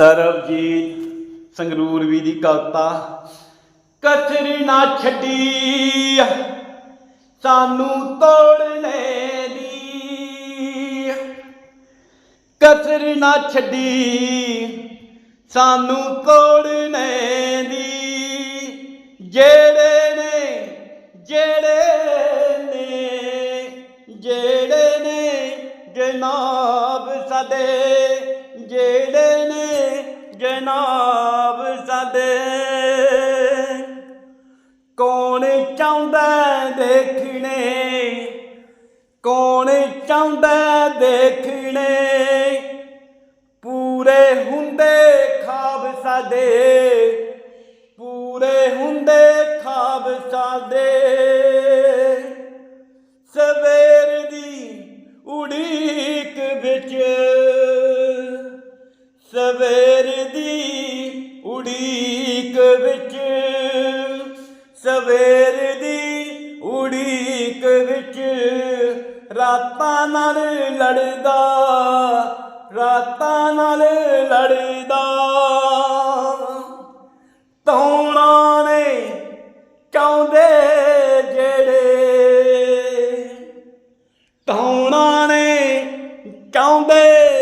ਸਰਬਜੀਤ ਸੰਗਰੂਰ ਵੀ ਦੀ ਕਵਿਤਾ ਕਥਰ ਨਾ ਛੱਡੀ, ਸਾਨੂੰ ਤੋੜਨੇ ਦੀ ਕਸਰ ਨਾ ਛੱਡੀ, ਸਾਨੂੰ ਤੋੜਨੇ ਦੀ ਜਿਹੜੇ ਨੇ ਜਿਹੜੇ ਨੇ ਜਿਹੜੇ ਨੇ ਜਨਾਬ ਸਾਡੇ, ਜਿਹੜੇ ਜਨਾਬ ਸਾਡੇ ਕੌਣ ਚਾਹੁੰਦਾ ਦੇਖਣੇ? ਕੌਣ ਚਾਹੁੰਦਾ ਦੇਖਣੇ? ਪੂਰੇ ਹੁੰਦੇ ਖਾਬ ਸਾਡੇ ਪੂਰੇ ਹੁੰਦੇ ਖਾਬ ਸਾਡੇ ਸਵੇਰ ਦੀ ਉਡੀਕ ਵਿੱਚ ਸਵੇਰ ਦੀ ਉਡੀਕ ਵਿੱਚ, ਸਵੇਰ ਦੀ ਉਡੀਕ ਵਿੱਚ ਰਾਤਾਂ ਨਾਲ ਲੜਦਾ, ਰਾਤਾਂ ਨਾਲ ਲੜਦਾ। ਤੌਣਾ ਨੇ ਚਾਉਂਦੇ ਜਿਹੜੇ ਤੌਣਾ ਨੇ ਚਾਉਂਦੇ